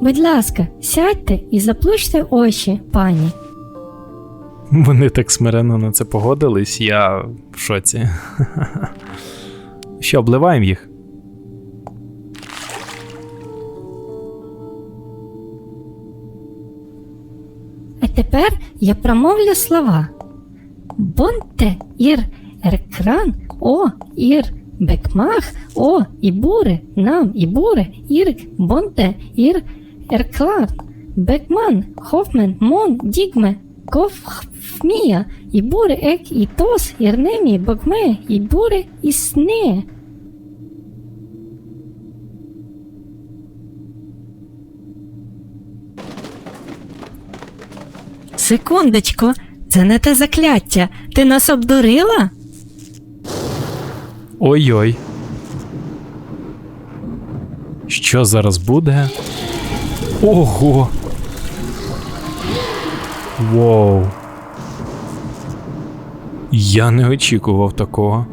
Будь ласка, сядьте і заплющте очі, пані. Вони так смиренно на це погодились, я в шоці. Що, обливаємо їх? А тепер я промовлю слова. Бонте ір еркран, о ір бекмах, о і буре, нам і буре, ірк, бонте ір ерклан, бекман, хофмен, мон, дігме, ковхмія, і буре ек, і тос, ірнемі, бокме, і буре, і сне. Секундочку, це не те закляття. Ти нас обдурила? Ой-ой. Що зараз буде? Ого! Воу. Я не очікував такого.